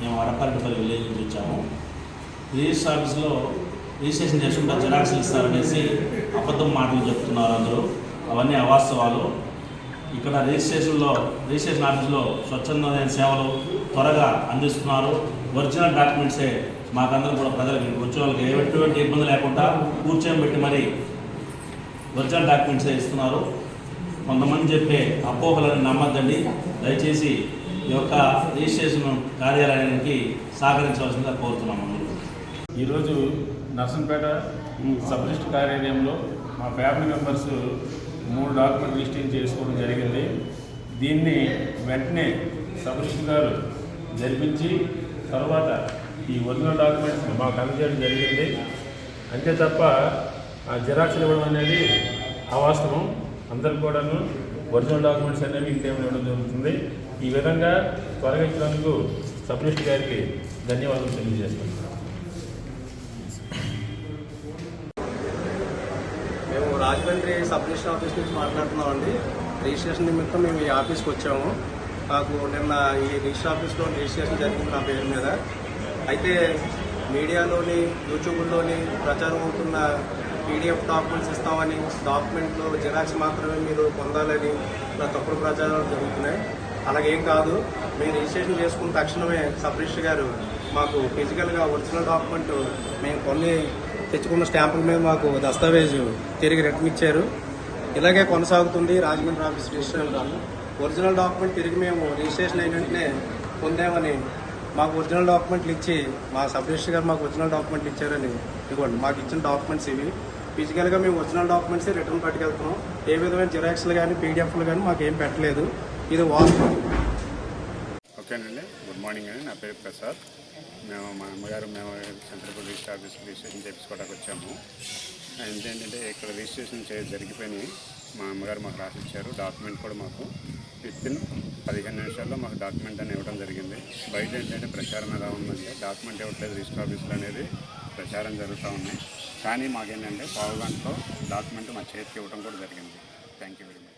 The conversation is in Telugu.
మేము వడపల్లిపల్లి విలేజ్ నుంచి వచ్చాము. రిజిస్టర్ ఆఫీస్లో రిజిస్ట్రేషన్ చేసుకుంటే జిరాక్స్లు ఇస్తారనేసి అబద్ధం మాటలు చెప్తున్నారు అందరూ. అవన్నీ అవాస్తవాలు. ఇక్కడ రిజిస్ట్రేషన్లో రిజిస్ట్రేషన్ ఆఫీస్లో స్వచ్ఛందమైన సేవలు త్వరగా అందిస్తున్నారు. ఒరిజినల్ డాక్యుమెంట్సే మాకందరం కూడా ప్రజలకి వచ్చిన వాళ్ళకి ఎటువంటి ఇబ్బంది లేకుండా కూర్చోబెట్టి మరి ఒరిజినల్ డాక్యుమెంట్సే ఇస్తున్నారు. కొంతమంది చెప్పే అపోహలను నమ్మద్దండి. దయచేసి ఈ యొక్క రిజిస్ట్రేషన్ కార్యాలయానికి సహకరించవలసిందిగా కోరుతున్నాము ఈరోజు నర్సంపేట సబ్ రిజిస్టర్ కార్యాలయంలో మా ఫ్యామిలీ మెంబర్స్ మూడు డాక్యుమెంట్ లిస్టింగ్ చేసుకోవడం జరిగింది. దీన్ని వెంటనే సబ్ రిజిస్టర్ గారు జరిపించి తర్వాత ఈ ఒరిజినల్ డాక్యుమెంట్స్ మాకు అందజేయడం జరిగింది. అంతే తప్ప ఆ జిరాక్స్లు ఇవ్వడం అనేది అవాస్తవం. అందరికి కూడాను ఒరిజినల్ డాక్యుమెంట్స్ అనేవి ఇంకేమైనా ఇవ్వడం జరుగుతుంది. ఈ విధంగా త్వరగా ఇచ్చినందుకు సబ్ గారికి ధన్యవాదాలు తెలియజేస్తున్నాను. మేము రాజమండ్రి సబ్ రిజిస్టర్ ఆఫీస్ నుంచి మాట్లాడుతున్నామండి. రిజిస్ట్రేషన్ నిమిత్తం మేము ఈ ఆఫీస్కి వచ్చాము. నాకు నిన్న ఈ రిజిస్టర్ ఆఫీస్లో రిజిస్ట్రేషన్ జరిగింది నా పేరు మీద. అయితే మీడియాలోని యూట్యూబ్లోని ప్రచారం అవుతున్న పీడిఎఫ్ డాక్యుమెంట్స్ ఇస్తామని డాక్యుమెంట్లు జిరాక్స్ మాత్రమే మీరు పొందాలని ఇలా తప్పుడు ప్రచారాలు జరుగుతున్నాయి. అలాగేం కాదు. మేము రిజిస్ట్రేషన్ చేసుకున్న తక్షణమే సబ్ రిజిస్టర్ గారు మాకు ఫిజికల్గా ఒరిజినల్ డాక్యుమెంట్ మేము కొన్ని తెచ్చుకున్న స్టాంపుల మీద మాకు దస్తావేజు తిరిగి రిటర్న్ ఇచ్చారు. ఇలాగే కొనసాగుతుంది రాజమండ్రి ఆఫీస్ రిజిస్ట్రేషన్ కాదు ఒరిజినల్ డాక్యుమెంట్ తిరిగి మేము రిజిస్ట్రేషన్ అయిన వెంటనే పొందామని మాకు ఒరిజినల్ డాక్యుమెంట్లు ఇచ్చి మా సబ్ రిజిస్టర్ గారు మాకు ఒరిజినల్ డాక్యుమెంట్లు ఇచ్చారని ఇదిగోండి మాకు ఇచ్చిన డాక్యుమెంట్స్ ఇవి. ఫిజికల్గా మేము ఒరిజినల్ డాక్యుమెంట్స్ రిటర్న్ పట్టుకెళ్తున్నాం. ఏ విధమైన జిరాక్స్లు కానీ పీడిఎఫ్లు కానీ మాకు ఏం పెట్టలేదు. ఇది వాస్తవం ఓకేనండి. గుడ్ మార్నింగ్ అండి. నా పేరు ప్రసాద్. మేము మా అమ్మగారు మేము సెంట్రల్ రిజిస్టర్ ఆఫీస్ రిజిస్ట్రేషన్ చేయించుకోవడానికి వచ్చాము. ఏంటంటే ఇక్కడ రిజిస్ట్రేషన్ చే జరిగిపోయినాయి. మా అమ్మగారు మాకు రాసి ఇచ్చారు డాక్యుమెంట్ కూడా మాకు. విత్ ఇన్ పదిహేను నిమిషాల్లో మాకు డాక్యుమెంట్ అని ఇవ్వడం జరిగింది. బయట ఏంటంటే ప్రచారం ఎలా ఉందంటే డాక్యుమెంట్ ఇవ్వట్లేదు రిజిస్టర్ ఆఫీసులు అనేది. ప్రచారం జరుగుతూ ఉన్నాయి కానీ మాకేంటంటే పావు గంటలో డాక్యుమెంట్ మా చేతికి ఇవ్వడం కూడా జరిగింది. Thank you very much